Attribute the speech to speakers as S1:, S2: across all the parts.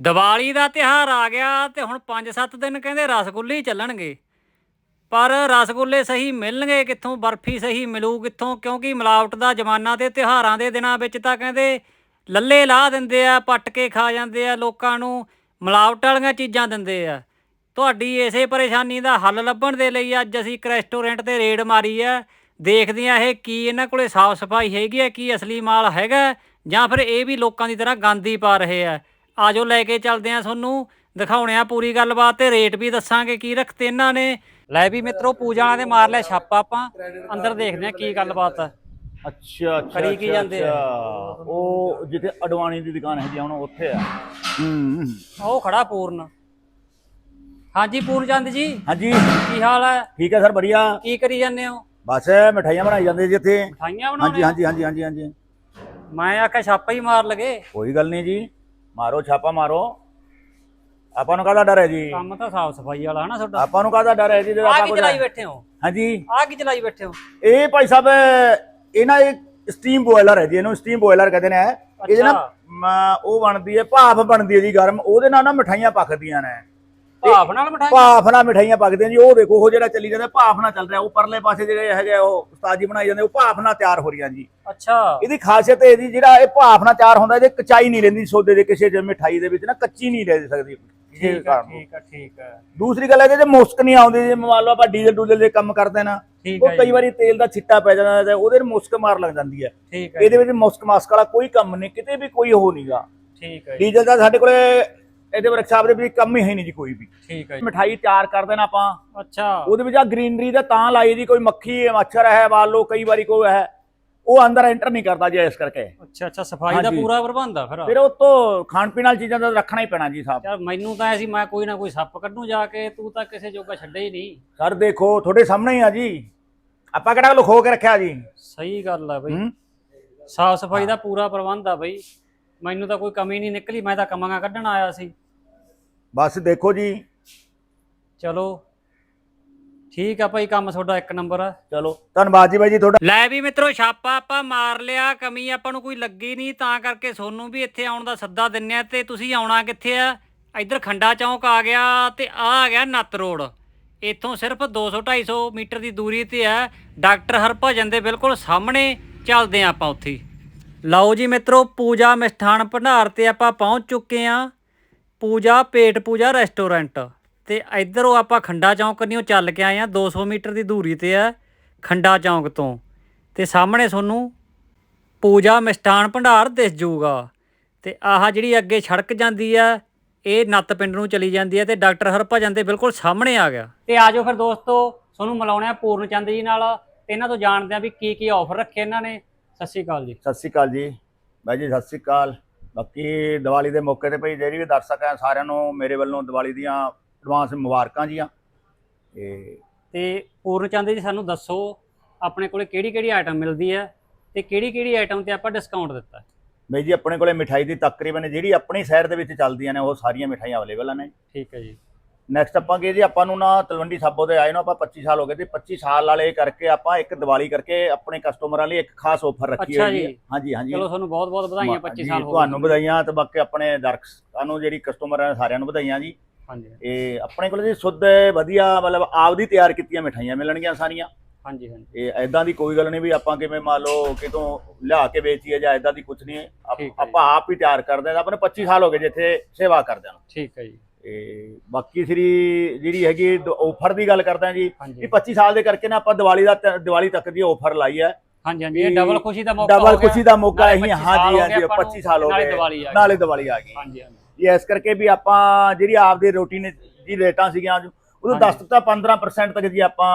S1: ਦੀਵਾਲੀ ਦਾ ਤਿਉਹਾਰ ਆ ਗਿਆ ਤੇ ਹੁਣ 5-7 ਦਿਨ ਕਹਿੰਦੇ ਰਸਗੁੱਲੇ ਹੀ ਚੱਲਣਗੇ। ਪਰ ਰਸਗੁੱਲੇ ਸਹੀ ਮਿਲਣਗੇ ਕਿੱਥੋਂ, ਬਰਫੀ ਸਹੀ ਮਿਲੂ ਕਿੱਥੋਂ? ਕਿਉਂਕਿ ਮਿਲਾਵਟ ਦਾ ਜ਼ਮਾਨਾ ਤੇ ਤਿਉਹਾਰਾਂ ਦੇ ਦਿਨਾਂ ਵਿੱਚ ਤਾਂ ਕਹਿੰਦੇ ਲੱਲੇ ਲਾ ਦਿੰਦੇ ਆ ਪੱਟ ਕੇ ਖਾ ਜਾਂਦੇ ਆ, ਲੋਕਾਂ ਨੂੰ ਮਿਲਾਵਟ ਵਾਲੀਆਂ ਚੀਜ਼ਾਂ ਦਿੰਦੇ ਆ। ਤੁਹਾਡੀ ਇਸੇ ਪਰੇਸ਼ਾਨੀ ਦਾ ਹੱਲ ਲੱਭਣ ਦੇ ਲਈ ਅੱਜ ਅਸੀਂ ਇੱਕ ਰੈਸਟੋਰੈਂਟ ਤੇ ਰੇਡ ਮਾਰੀ ਆ। ਦੇਖਦੇ ਆ ਇਹ ਕੀ ਇਹਨਾਂ ਕੋਲੇ ਸਾਫ਼ ਸਫ਼ਾਈ ਹੈਗੀ ਆ, ਕੀ ਅਸਲੀ ਮਾਲ ਹੈਗਾ, ਜਾਂ ਫਿਰ ਇਹ ਵੀ ਲੋਕਾਂ ਦੀ ਤਰ੍ਹਾਂ ਗੰਦੀ ਪਾ ਰਹੇ ਆ। ਆਜੋ ਲੈ ਕੇ ਚੱਲਦੇ ਆ ਤੁਹਾਨੂੰ ਦਿਖਾਉਣੇ ਆ ਪੂਰੀ ਗੱਲਬਾਤ ਤੇ ਰੇਟ ਵੀ ਦੱਸਾਂਗੇ ਕੀ ਰੱਖਤੇ ਇਹਨਾਂ ਨੇ। ਲੈ ਵੀ ਮਿੱਤਰੋ ਪੂਜਾ ਵਾਲਿਆਂ ਦੇ ਮਾਰ ਲਿਆ ਛਾਪਾ ਆਪਾਂ ਅੰਦਰ ਦੇਖਦੇ ਆ ਕੀ ਗੱਲਬਾਤ ਆ।
S2: ਅੱਛਾ ਅੱਛਾ
S1: ਕਰੀ ਕੀ
S2: ਅੱਛਾ,
S1: ਜਾਂਦੇ ਆ?
S2: ਅੱਛਾ। ਉਹ ਜਿੱਥੇ ਅਡਵਾਣੀ ਦੀ ਦੁਕਾਨ ਹੈਗੀ ਆ ਹੁਣ ਉੱਥੇ ਆ। ਹੂੰ।
S1: ਉਹ ਖੜਾ ਪੂਰਨ। ਹਾਂਜੀ ਪੂਰਨ ਚੰਦ ਜੀ
S2: ਹਾਂਜੀ।
S1: ਕੀ ਹਾਲ ਹੈ
S2: ਠੀਕ ਹੈ ਸਰ ਵਧੀਆ।
S1: ਕੀ ਕਰੀ ਜਾਂਦੇ ਹੋ?
S2: ਬਸ ਮਠਾਈਆਂ ਬਣਾਈ ਜਾਂਦੇ ਜੀ ਇੱਥੇ।
S1: ਮਿਠਾਈਆਂ
S2: ਹਾਂਜੀ
S1: ਬਣਾਉਣੇ
S2: ਹਾਂਜੀ ਹਾਂਜੀ ਹਾਂਜੀ ਹਾਂਜੀ।
S1: ਮੈਂ ਆਖਿਆ ਛਾਪਾ ਹੀ ਮਾਰ ਲਗੇ।
S2: ਕੋਈ ਗੱਲ ਨਹੀਂ ਜੀ। ਮਾਰੋ ਛਾਪਾ ਮਾਰੋ। ਆਪਾਂ ਨੂੰ ਕਾਹਦਾ ਡਰ ਹੈ ਜੀ?
S1: ਕੰਮ ਤਾਂ ਸਾਫ਼ ਸਫ਼ਾਈ ਵਾਲਾ ਹਨਾ ਤੁਹਾਡਾ।
S2: ਆਪਾਂ ਨੂੰ ਕਾਹਦਾ ਡਰ ਹੈ ਜੀ ਜਦੋਂ
S1: ਆ
S2: ਆਪਾਂ
S1: ਕੀ
S2: ਕੁਝ
S1: ਚਲਾਈ ਬੈਠੇ ਹੋ?
S2: ਹਾਂਜੀ।
S1: ਆ ਕੀ ਚਲਾਈ ਬੈਠੇ ਹੋ?
S2: ਇਹ ਭਾਈ ਸਾਹਿਬ ਇਹ ਨਾ ਇੱਕ ਸਟੀਮ ਬੋਇਲਰ ਹੈ ਜੀ ਇਹਨੂੰ ਸਟੀਮ ਬੋਇਲਰ ਕਹਿੰਦੇ ਨੇ। ਇਹਦੇ ਨਾਲ ਉਹ ਬਣਦੀ ਹੈ ਭਾਫ ਬਣਦੀ ਹੈ ਜੀ ਗਰਮ। ਉਹਦੇ ਨਾਲ ਨਾ ਮਠਾਈਆਂ ਪੱਕਦੀਆਂ ਨੇ।
S1: ਭਾਫ ਨਾਲ ਮਠਾਈ
S2: ਭਾਫ ਨਾਲ ਮਠਾਈਆਂ ਪੱਕਦੀਆਂ ਜੀ ਉਹ ਦੇਖੋ ਉਹ ਜਿਹੜਾ ਚੱਲੀ ਜਾਂਦਾ ਭਾਫ ਨਾਲ ਚੱਲ ਰਿਹਾ ਉਹ ਪਰਲੇ ਪਾਸੇ ਜਿਹੜੇ ਹੈਗੇ ਉਹ ਉਸਤਾਦ ਜੀ ਬਣਾਈ ਜਾਂਦੇ ਉਹ ਭਾਫ ਨਾਲ ਤਿਆਰ ਹੋ ਰਹੀਆਂ ਜੀ।
S1: ਅੱਛਾ।
S2: ਇਹਦੀ ਖਾਸੀਅਤ ਇਹ ਜੀ ਜਿਹੜਾ ਇਹ ਭਾਫ ਨਾਲ ਤਿਆਰ ਹੁੰਦਾ ਇਹਦੇ ਕਚਾਈ ਨਹੀਂ ਰਹਿੰਦੀ ਸੌਦੇ ਦੇ ਕਿਸੇ ਜਿਵੇਂ ਮਿਠਾਈ ਦੇ ਵਿੱਚ ਨਾ ਕੱਚੀ ਨਹੀਂ ਰਹਿ ਸਕਦੀ
S1: ਠੀਕ ਹੈ। ਠੀਕ ਹੈ ਠੀਕ ਹੈ
S2: ਦੂਸਰੀ ਗੱਲ ਹੈ ਕਿ ਜੇ ਮੁਸਕ ਨਹੀਂ ਆਉਂਦੀ ਜੇ ਮੰਨ ਲਓ ਆਪਾਂ ਡੀਜ਼ਲ ਡੂਜ਼ਲ ਦੇ ਕੰਮ ਕਰਦੇ ਨਾ ਉਹ ਕਈ
S1: ਜੀ,
S2: ਵਾਰੀ ਤੇਲ ਦਾ ਛਿੱਟਾ ਪੈ ਜਾਂਦਾ ਤੇ ਉਹਦੇ ਮੁਸਕ ਮਾਰ ਲੱਗ ਜਾਂਦੀ ਹੈ। ਇਹਦੇ ਵਿੱਚ ਮੁਸਕ ਮਾਸਕ ਵਾਲਾ ਕੋਈ ਕੰਮ ਨਹੀਂ ਕਿਤੇ ਵੀ ਕੋਈ ਉਹ ਨਹੀਂਗਾ
S1: ਠੀਕ ਹੈ ਜੀ,
S2: ਡੀਜ਼ਲ ਦਾ ਸਾਡੇ ਕੋਲੇ ਇਹਦੇ ਵਰਕਸ਼ਾਪ ਦੇ ਵਿੱਚ ਕੰਮ ਹੀ ਹੈ ਨਹੀਂ ਜੀ ਕੋਈ ਵੀ।
S1: ਠੀਕ ਹੈ।
S2: ਮਠਾਈ ਤਿਆਰ ਕਰਦੇ ਨਾ ਆਪਾਂ।
S1: ਅੱਛਾ।
S2: ਉਹਦੇ ਵਿੱਚ ਆ ਗ੍ਰੀਨਰੀ ਦਾ ਤਾਂ ਲਾਈ ਜੀ ਕੋਈ ਮੱਖੀ ਮੱਛਰ ਹੈ ਲਓ ਕਈ ਵਾਰੀ ਕੋਈ ਹੈ। ਉਹ ਅੰਦਰ ਐਂਟਰ ਨਹੀਂ ਕਰਦਾ ਜੀ ਇਸ ਕਰਕੇ।
S1: ਅੱਛਾ ਅੱਛਾ ਸਫ਼ਾਈ ਦਾ। ਪੂਰਾ ਪ੍ਰਬੰਧ ਆ ਫਿਰ।
S2: ਫਿਰ ਉਹ ਤੋਂ ਖਾਣ ਪੀਣ ਵਾਲੀ ਚੀਜ਼ਾਂ ਦਾ ਰੱਖਣਾ ਹੀ ਪੈਣਾ ਜੀ ਸਾਹਿਬ
S1: ਯਾਰ ਮੈਨੂੰ ਤਾਂ ਐ ਸੀ ਮੈਂ ਕੋਈ ਨਾ ਕੋਈ ਸੱਪ ਕੱਢੂ ਜਾ ਕੇ ਤੂੰ ਤਾਂ ਕਿਸੇ ਜੋਗਾ ਛੱਡੇ ਹੀ ਨਹੀਂ।
S2: ਸਰ ਦੇਖੋ ਤੁਹਾਡੇ ਸਾਹਮਣੇ ਹੀ ਆ ਜੀ। ਆਪਾਂ ਕਿਹੜਾ ਲੁਕੋ ਕੇ ਰੱਖਿਆ ਜੀ?
S1: ਸਹੀ ਗੱਲ ਆ ਬਈ। ਸਾਫ਼ ਸਫ਼ਾਈ ਦਾ ਪੂਰਾ ਪ੍ਰਬੰਧ ਆ ਬਈ। ਮੈਨੂੰ ਤਾਂ ਕੋਈ ਕਮੀ ਨਹੀਂ ਨਿਕਲੀ ਮੈਂ ਤਾਂ ਕਮਾਂਗਾ ਕੱਢਣ ਆਇਆ ਸੀ।
S2: ਬਸ ਦੇਖੋ ਜੀ।
S1: ਚਲੋ। ਠੀਕ ਆ ਭਾਈ ਕੰਮ ਤੁਹਾਡਾ ਇੱਕ ਨੰਬਰ ਆ।
S2: ਚਲੋ। ਧੰਨਵਾਦ ਜੀ ਬਾਈ ਜੀ ਤੁਹਾਡਾ।
S1: ਲੈ ਵੀ ਮਿੱਤਰੋ ਛਾਪਾ ਆਪਾਂ ਮਾਰ ਲਿਆ ਕਮੀ ਆਪਾਂ ਨੂੰ ਕੋਈ ਲੱਗੀ ਨਹੀਂ ਤਾਂ ਕਰਕੇ ਸੋਨੂੰ ਵੀ ਇੱਥੇ ਆਉਣ ਦਾ ਸੱਦਾ ਦਿੰਨੇ ਆ ਤੇ ਤੁਸੀਂ ਆਉਣਾ ਕਿੱਥੇ ਆ? ਇੱਧਰ ਖੰਡਾ ਚੌਂਕ ਆ ਗਿਆ ਤੇ ਆ ਆ ਗਿਆ ਨੱਤ ਰੋਡ। ਇੱਥੋਂ ਸਿਰਫ 200 250 ਮੀਟਰ ਦੀ ਦੂਰੀ ਤੇ ਆ। ਡਾਕਟਰ ਹਰਭਜਨ ਦੇ ਬਿਲਕੁਲ ਸਾਹਮਣੇ ਚੱਲਦੇ ਆ ਆਪਾਂ ਉੱਥੇ। ਹੀ। ਲਓ ਜੀ ਮਿੱਤਰੋ, ਪੂਜਾ ਮਿਸ਼ਠਾਨ ਭੰਡਾਰ ਤੇ ਆਪਾਂ ਪਹੁੰਚ ਚੁੱਕੇ ਆ ਪੂਜਾ ਪੇਟ ਪੂਜਾ ਰੈਸਟੋਰੈਂਟ। ਤੇ ਇੱਧਰੋਂ ਆਪਾਂ ਖੰਡਾ ਚੌਂਕ ਕੰਨੀਓ ਚੱਲ ਕੇ ਆਏ ਆ 200 ਮੀਟਰ ਦੀ ਦੂਰੀ ਤੇ ਆ ਖੰਡਾ ਚੌਂਕ ਤੋਂ। ਤੇ ਸਾਹਮਣੇ ਤੁਹਾਨੂੰ ਪੂਜਾ ਮਿਸ਼ਠਾਨ ਭੰਡਾਰ ਦਿਸ ਜੂਗਾ ਤੇ ਆਹ ਜਿਹੜੀ ਅੱਗੇ ਸੜਕ ਜਾਂਦੀ ਆ ਇਹ ਨੱਤ ਪਿੰਡ ਨੂੰ ਚਲੀ ਜਾਂਦੀ ਹੈ ਤੇ ਡਾਕਟਰ ਹਰਭਜਨ ਦੇ ਬਿਲਕੁਲ ਸਾਹਮਣੇ ਆ ਗਿਆ। ਤੇ ਆਜੋ ਫਿਰ ਦੋਸਤੋ, ਤੁਹਾਨੂੰ ਮਿਲਾਉਣੇ ਆ ਪੂਰਨ ਚੰਦ ਜੀ ਨਾਲ। ਤੇ ਇਹਨਾਂ ਤੋਂ ਜਾਣਦੇ ਆ ਵੀ ਕੀ ਕੀ ਆਫਰ ਰੱਖੇ ਇਹਨਾਂ ਨੇ। ਸਤਿ ਸ਼੍ਰੀ ਅਕਾਲ ਜੀ।
S2: ਸਤਿ ਸ਼੍ਰੀ ਅਕਾਲ ਜੀ। ਬਾਈ ਜੀ ਸਤਿ ਸ਼੍ਰੀ ਅਕਾਲ। ਬਾਕੀ ਦੀਵਾਲੀ ਦੇ ਮੌਕੇ ਤੇ ਭਈ ਜਿਹੜੀ ਵੀ ਦਰਸ਼ਕ ਹੈ ਸਾਰਿਆਂ ਨੂੰ ਮੇਰੇ ਵੱਲੋਂ ਦੀਵਾਲੀ ਦੀਆਂ ਐਡਵਾਂਸ ਮੁਬਾਰਕਾਂ ਜੀਆਂ। ਤੇ
S1: ਤੇ ਪੂਰਨ ਚੰਦ ਜੀ ਸਾਨੂੰ ਦੱਸੋ ਆਪਣੇ ਕੋਲੇ ਕਿਹੜੀ ਕਿਹੜੀ ਆਈਟਮ ਮਿਲਦੀ ਹੈ ਤੇ ਕਿਹੜੀ ਕਿਹੜੀ ਆਈਟਮ ਤੇ ਆਪਾਂ ਡਿਸਕਾਊਂਟ ਦਿੱਤਾ?
S2: ਬਾਈ ਜੀ ਆਪਣੇ ਕੋਲੇ ਮਿਠਾਈ ਦੀ ਤਕਰੀਬਨ ਜਿਹੜੀ ਆਪਣੀ ਸ਼ਹਿਰ ਦੇ ਵਿੱਚ ਚੱਲਦੀਆਂ ਨੇ ਉਹ ਸਾਰੀਆਂ ਮਿਠਾਈਆਂ ਅਵੇਲੇਬਲ ਨੇ।
S1: ਠੀਕ ਹੈ ਜੀ।
S2: ਨੈਕਸਟ ਆਪਾਂ ਕੀ ਜੀ ਆਪਾਂ ਨੂੰ ਨਾ ਤਲਵੰਡੀ ਸਾਬੋ ਦੇ ਆਏ ਨੂੰ ਆਪਾਂ 25 ਸਾਲ ਹੋ ਗਏ ਤੇ 25 ਸਾਲ ਵਾਲੇ ਕਰਕੇ ਆਪਾਂ ਇੱਕ ਦੀਵਾਲੀ ਕਰਕੇ ਆਪਣੇ ਕਸਟਮਰਾਂ ਲਈ ਇੱਕ ਖਾਸ ਆਫਰ ਰੱਖੀ
S1: ਅੱਛਾ
S2: ਹੋਈ
S1: ਜੀ।
S2: ਹੈ ਹਾਂਜੀ ਹਾਂਜੀ।
S1: ਚਲੋ ਤੁਹਾਨੂੰ ਬਹੁਤ ਬਹੁਤ ਵਧਾਈਆਂ 25
S2: ਜੀ,
S1: ਸਾਲ ਹੋ ਗਏ।
S2: ਤੁਹਾਨੂੰ ਵਧਾਈਆਂ ਤੇ ਬਾਕੀ ਆਪਣੇ ਦਰਸ਼ਕਾਂ ਨੂੰ ਜਿਹੜੀ ਕਸਟਮਰ ਹੈ ਸਾਰਿਆਂ ਨੂੰ ਵਧਾਈਆਂ ਜੀ।
S1: ਹਾਂਜੀ।
S2: ਇਹ ਆਪਣੇ ਕੋਲ ਜੀ ਸ਼ੁੱਧ ਵਧੀਆ ਮਤਲਬ ਆਪਦੀ ਤਿਆਰ ਕੀਤੀਆਂ ਮਿਠਾਈਆਂ ਮਿਲਣਗੀਆਂ ਸਾਰੀਆਂ।
S1: ਹਾਂਜੀ ਹਾਂਜੀ।
S2: ਇਹ ਐਦਾਂ ਦੀ ਕੋਈ ਗੱਲ ਨਹੀਂ ਵੀ ਆਪਾਂ ਕਿਵੇਂ ਮੰਨ ਲਓ ਕਿਤੋਂ ਲਿਆ ਕੇ ਵੇਚੀਏ ਜਾਂ ਐਦਾਂ ਦੀ ਕੁਝ ਨਹੀਂ। ਹੈ। ਆਪ-
S1: ਠੀਕ ਹੈ ਜੀ।
S2: ਆਪਾਂ ਆਪ ਹੀ ਤਿਆਰ ਕਰਦੇ ਹਾਂ। ਆਪਣੇ 25 ਸਾਲ ਹੋ ਗਏ ਜਿੱਥੇ ਸੇਵਾ ਕਰਦੇ ਹਾਂ
S1: ਠੀਕ ਹੈ ਜੀ।
S2: ਤੇ ਬਾਕੀ ਸ੍ਰੀ ਜਿਹੜੀ ਹੈਗੀ ਆਫਰ ਦੀ ਗੱਲ ਕਰਦੇ ਜੀ ਵੀ 25 ਸਾਲ ਦੇ ਕਰਕੇ ਨਾ ਆਪਾਂ ਦੀਵਾਲੀ ਦਾ ਦੀਵਾਲੀ ਤੱਕ ਦੀ ਆਫਰ ਲਾਈ ਹੈ
S1: ਹਾਂਜੀ ਹਾਂਜੀ ਇਹ
S2: ਵੀ
S1: ਡਬਲ ਖੁਸ਼ੀ ਦਾ ਮੌਕਾ
S2: ਡਬਲ। ਖੁਸ਼ੀ ਦਾ ਮੌਕਾ ਹੈ
S1: 25
S2: ਹਾਂਜੀ
S1: ਸਾਲ ਹੋ
S2: ਹਾਂਜੀ
S1: ਗਏ ਆਪਾਂ
S2: 25 ਸਾਲ ਹੋ
S1: ਨਾਲੇ
S2: ਗਏ
S1: ਦੀਵਾਲੀ ਆ ਗਈ।
S2: ਨਾਲੇ ਦੀਵਾਲੀ ਆ ਗਈ
S1: ਹਾਂਜੀ ਹਾਂਜੀ
S2: ਜੀ ਇਸ ਕਰਕੇ ਵੀ ਆਪਾਂ ਜਿਹੜੀ ਆਪਦੀ ਰੋਟੀਨ ਦੀ ਰੇਟਾਂ ਸੀਗੀਆਂ ਉਹਦੋਂ
S1: ਹਾਂਜੀ।
S2: 10 ਤੋਂ 15% ਤੱਕ ਜੀ ਆਪਾਂ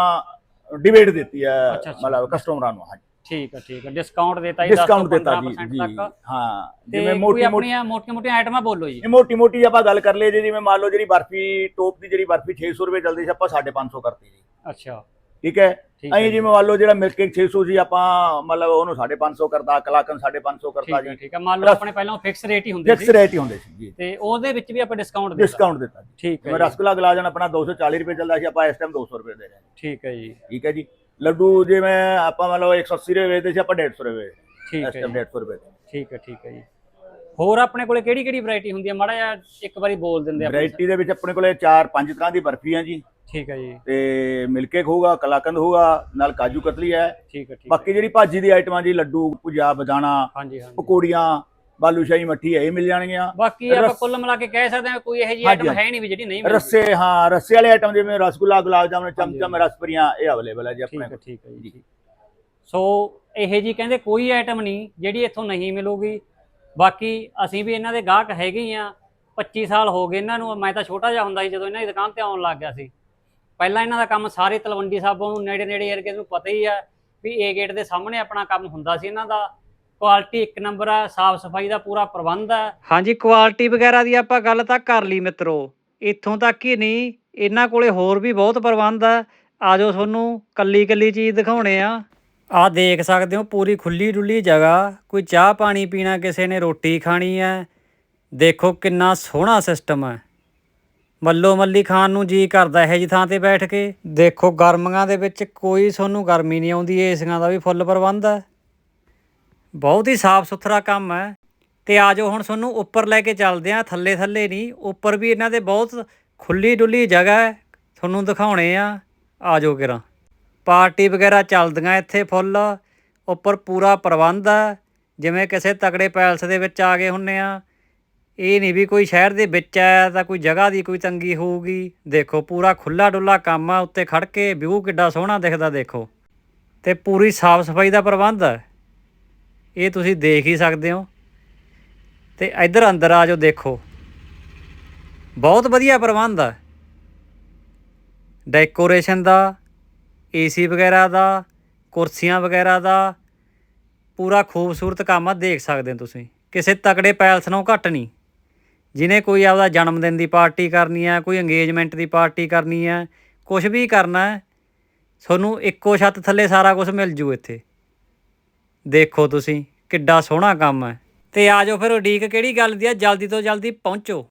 S2: ਡਿਬੇਟ ਦਿੱਤੀ ਹੈ। ਮਤਲਬ ਕਸਟਮਰਾਂ ਨੂੰ ਹਾਂਜੀ
S1: ਠੀਕ ਹੈ ਠੀਕ ਹੈ ਡਿਸਕਾਊਂਟ ਦਿੱਤਾ ਜੀ 10
S2: ਡਿਸਕਾਊਂਟ ਦਿੱਤਾ ਜੀ
S1: 15%
S2: ਜੀ
S1: ਤੱਕ।
S2: ਹਾਂ ਜਿਵੇਂ ਮੋਟੀ ਮੋਟੀ
S1: ਆਪਣੀਆਂ ਮੋਟੀਆਂ ਮੋਟੀਆਂ ਆਈਟਮਾਂ ਬੋਲੋ ਜੀ।
S2: ਇਹ ਮੋਟੀ ਮੋਟੀ ਆਪਾਂ ਗੱਲ ਕਰ ਲਈਏ ਜਿਵੇਂ ਮੰਨ ਲਓ ਜਿਹੜੀ ਬਰਫੀ ਟੋਪ ਦੀ ਜਿਹੜੀ ਬਰਫੀ 600 ਰੁਪਏ ਚੱਲਦੀ ਸੀ ਆਪਾਂ 550 ਕਰਤੀ ਜੀ।
S1: ਅੱਛਾ।
S2: ਠੀਕ ਹੈ? ਐਂ ਜਿਵੇਂ ਮੰਨ ਲਓ ਜਿਹੜਾ ਮਿਲਕ ਕੇਕ 600 ਸੀ ਆਪਾਂ ਮਤਲਬ ਉਹਨੂੰ 550 ਕਰਤਾ ਕਲਾਕਨ 550 ਕਰਤਾ ਜੀ।
S1: ਠੀਕ ਹੈ। ਮੰਨ ਲਓ ਆਪਣੇ ਪਹਿਲਾਂ ਫਿਕਸ ਰੇਟ ਹੀ ਹੁੰਦੇ
S2: ਫਿਕਸ
S1: ਸੀ।
S2: ਰੇਟ ਹੀ ਹੁੰਦੇ ਸੀ ਜੀ।
S1: ਤੇ ਉਹਦੇ ਵਿੱਚ ਵੀ ਆਪਾਂ ਡਿਸਕਾਊਂਟ ਦਿੱਤਾ।
S2: ਡਿਸਕਾਊਂਟ ਦਿੱਤਾ
S1: ਠੀਕ ਹੈ
S2: ਰਸਗੁੱਲਾ ਗਲਾਜਨ ਆਪਣਾ 240 ਰੁਪਏ ਚੱਲਦਾ ਸੀ ਆਪਾਂ ਇਸ ਟਾਈਮ 200 ਰੁਪਏ ਦੇ ਰਹੇ
S1: ਠੀਕ ਹੈ ਜੀ।
S2: ਠੀਕ ਹੈ ਜੀ। ਲੱਡੂ ਜਿਵੇਂ ਆਪਾਂ ਮੰਨ ਲਓ 180 ਰੁਪਏ ਵੇਚਦੇ ਸੀ ਆਪਾਂ 150 ਰੁਪਏ
S1: ਠੀਕ
S2: ਇਸ
S1: ਹੈ
S2: ਟਾਈਮ
S1: ਜੀ
S2: 150 ਰੁਪਏ ਦੇ।
S1: ਠੀਕ ਹੈ ਠੀਕ ਹੈ ਜੀ। ਹੋਰ ਆਪਣੇ ਕੋਲੇ ਕਿਹੜੀ ਕਿਹੜੀ ਵੈਰਾਈਟੀ ਹੁੰਦੀ ਹੈ? ਮਾੜਾ ਜਿਹਾ ਇੱਕ ਵਾਰੀ ਬੋਲ ਦਿੰਦੇ ਆ
S2: ਵੈਰਾਈਟੀ ਦੇ ਵਿੱਚ ਆਪਣੇ ਕੋਲੇ 4-5 ਤਰ੍ਹਾਂ ਦੀ ਬਰਫੀਆਂ ਜੀ।
S1: ਠੀਕ ਹੈ ਜੀ।
S2: ਤੇ ਮਿਲਕੇਕ ਹੋਊਗਾ ਕਲਾਕੰਦ ਹੋਊਗਾ ਨਾਲ ਕਾਜੂ ਕਤਲੀ ਹੈ।
S1: ਠੀਕ ਹੈ ਠੀਕ
S2: ਬਾਕੀ ਜਿਹੜੀ ਭਾਜੀ ਦੀ ਆਈਟਮਾਂ ਜੀ ਲੱਡੂ ਭੁਜਾ ਬਦਾਣਾ ਪਕੌੜੀਆਂ ਬਾਲੂਸ਼ਾਹੀ ਮੱਠੀ ਇਹ ਮਿਲ ਜਾਣਗੀਆਂ।
S1: ਬਾਕੀ ਆਪਾਂ ਕੁੱਲ ਮਿਲਾ ਕੇ ਕਹਿ ਸਕਦੇ ਹਾਂ ਕੋਈ ਇਹੋ ਜਿਹੀ ਆਈਟਮ ਹੈ ਨਹੀਂ ਵੀ ਜਿਹੜੀ ਨਹੀਂ ਮਿਲਦੀ।
S2: ਰੱਸੇ ਹਾਂ ਰੱਸੇ ਵਾਲੇ ਆਈਟਮ ਜਿਵੇਂ ਰਸਗੁੱਲਾ ਗੁਲਾਬ ਜਾਮੁਨ ਚਮਚਮ ਰਸਪਰੀਆਂ ਇਹ ਅਵੇਲੇਬਲ ਹੈ ਜੀ ਆਪਣੇ
S1: ਹੈ ਠੀਕ ਹੈ ਜੀ। ਸੋ ਇਹੋ ਜੀ ਕਹਿੰਦੇ ਕੋਈ ਆਈਟਮ ਨਹੀਂ ਜਿਹੜੀ ਇੱਥੋਂ ਨਹੀਂ ਮਿਲੂਗੀ। ਬਾਕੀ ਅਸੀਂ ਵੀ ਇਹਨਾਂ ਦੇ ਗਾਹਕ ਹੈਗੇ ਹੀ ਆ। 25 ਸਾਲ ਹੋ ਗਏ ਇਹਨਾਂ ਨੂੰ। ਮੈਂ ਤਾਂ ਛੋਟਾ ਜਿਹਾ ਹੁੰਦਾ ਸੀ ਜਦੋਂ ਇਹਨਾਂ ਦੀ ਦੁਕਾਨ ਤੇ ਆਉਣ ਲੱਗ ਗਿਆ ਸੀ। ਪਹਿਲਾਂ ਇਹਨਾਂ ਦਾ ਕੰਮ ਸਾਰੇ ਤਲਵੰਡੀ ਸਾਬੋਂ ਨੂੰ ਨੇੜੇ ਨੇੜੇ ਏਰੀਏ ਨੂੰ ਪਤਾ ਹੀ ਆ ਵੀ ਏ ਗੇਟ ਦੇ ਸਾਹਮਣੇ ਆਪਣਾ ਕੰਮ ਹੁੰਦਾ ਸੀ ਇਹਨਾਂ ਦਾ। ਕੁਆਲਿਟੀ ਇੱਕ ਨੰਬਰ ਆ, ਸਾਫ਼ ਸਫ਼ਾਈ ਦਾ ਪੂਰਾ ਪ੍ਰਬੰਧ ਆ। ਹਾਂਜੀ ਕੁਆਲਿਟੀ ਵਗੈਰਾ ਦੀ ਆਪਾਂ ਗੱਲ ਤਾਂ ਕਰ ਲਈ ਮਿੱਤਰੋ। ਇੱਥੋਂ ਤੱਕ ਹੀ ਨਹੀਂ, ਇਹਨਾਂ ਕੋਲੇ ਹੋਰ ਵੀ ਬਹੁਤ ਪ੍ਰਬੰਧ ਆ। ਆਜੋ ਤੁਹਾਨੂੰ ਕੱਲੀ ਕੱਲੀ ਚੀਜ਼ ਦਿਖਾਉਣੇ ਆ। ਆ ਦੇਖ ਸਕਦੇ ਹੋ ਪੂਰੀ ਖੁੱਲੀ ਡੁੱਲੀ ਜਗ੍ਹਾ। ਕੋਈ ਚਾਹ ਪਾਣੀ ਪੀਣਾ ਕਿਸੇ ਨੇ, ਰੋਟੀ ਖਾਣੀ ਹੈ ਦੇਖੋ ਕਿੰਨਾ ਸੋਹਣਾ ਸਿਸਟਮ ਹੈ ਮੱਲੋ ਮੱਲੀ ਖਾਣ ਨੂੰ ਜੀ ਕਰਦਾ ਇਹ ਜੀ ਥਾਂ ਤੇ ਬੈਠ ਕੇ। ਦੇਖੋ ਗਰਮੀਆਂ ਦੇ ਵਿੱਚ ਕੋਈ ਤੁਹਾਨੂੰ ਗਰਮੀ ਨਹੀਂ ਆਉਂਦੀ, ਏਸੀਆਂ ਦਾ ਵੀ ਫੁੱਲ ਪ੍ਰਬੰਧ ਹੈ ਬਹੁਤ ਹੀ ਸਾਫ਼ ਸੁਥਰਾ ਕੰਮ ਹੈ। ਤੇ ਆਜੋ ਹੁਣ ਤੁਹਾਨੂੰ ਉੱਪਰ ਲੈ ਕੇ ਚੱਲਦੇ ਆ ਥੱਲੇ ਥੱਲੇ ਨਹੀਂ, ਉੱਪਰ ਵੀ ਇਹਨਾਂ ਦੇ ਬਹੁਤ ਖੁੱਲੀ ਡੁੱਲੀ ਜਗ੍ਹਾ ਹੈ। ਤੁਹਾਨੂੰ ਦਿਖਾਉਣੇ ਆ। ਆਜੋ ਕਿਰਾਂ। ਪਾਰਟੀ ਵਗੈਰਾ ਚੱਲਦੀਆਂ ਇੱਥੇ ਫੁੱਲ, ਉੱਪਰ ਪੂਰਾ ਪ੍ਰਬੰਧ ਆ ਜਿਵੇਂ ਕਿਸੇ ਤਕੜੇ ਪੈਲਸ ਦੇ ਵਿੱਚ ਆ ਗਏ ਹੁੰਨੇ ਆ। ਇਹ ਨਹੀਂ ਵੀ ਕੋਈ ਸ਼ਹਿਰ ਦੇ ਵਿੱਚ ਆ ਤਾਂ ਕੋਈ ਜਗ੍ਹਾ ਦੀ ਕੋਈ ਤੰਗੀ ਹੋਊਗੀ। ਦੇਖੋ, ਪੂਰਾ ਖੁੱਲਾ ਡੁੱਲਾ ਕੰਮ ਆ, ਉੱਤੇ ਖੜ ਕੇ ਵਿਊ ਕਿੱਡਾ ਸੋਹਣਾ ਦਿਖਦਾ ਦੇਖੋ। ਤੇ ਪੂਰੀ ਸਾਫ਼ ਸਫ਼ਾਈ ਦਾ ਪ੍ਰਬੰਧ ਹੈ। ਇਹ ਤੁਸੀਂ ਦੇਖ ਹੀ ਸਕਦੇ ਹੋ। ਤੇ ਇੱਧਰ ਅੰਦਰ ਆ ਜਾਓ, ਦੇਖੋ। ਬਹੁਤ ਵਧੀਆ ਪ੍ਰਬੰਧ ਆ। ਡੈਕੋਰੇਸ਼ਨ ਦਾ ਏਸੀ ਵਗੈਰਾ ਦਾ, ਕੁਰਸੀਆਂ ਵਗੈਰਾ ਦਾ, ਪੂਰਾ ਖੂਬਸੂਰਤ ਕੰਮ ਆ, ਦੇਖ ਸਕਦੇ ਹੋ ਤੁਸੀਂ। ਕਿਸੇ ਤਕੜੇ ਪੈਲਸ ਨਾਲੋਂ ਘੱਟ ਨਹੀਂ। ਜਿਹਨੇ ਕੋਈ ਆਪਦਾ ਜਨਮ ਦਿਨ ਦੀ ਪਾਰਟੀ ਕਰਨੀ ਹੈ ਕੋਈ ਇੰਗੇਜਮੈਂਟ ਦੀ ਪਾਰਟੀ ਕਰਨੀ ਹੈ ਕੁਝ ਵੀ ਕਰਨਾ, ਤੁਹਾਨੂੰ ਇੱਕੋ ਛੱਤ ਥੱਲੇ ਸਾਰਾ ਕੁਝ ਮਿਲ ਜੂ ਇੱਥੇ। ਦੇਖੋ ਤੁਸੀਂ, ਕਿੱਡਾ ਸੋਹਣਾ ਕੰਮ ਹੈ। ਤੇ ਆਜੋ ਫਿਰ ਉਡੀਕ, ਕਿਹੜੀ ਗੱਲ ਦੀ ਆ ਜਲਦੀ ਤੋਂ ਜਲਦੀ ਪਹੁੰਚੋ।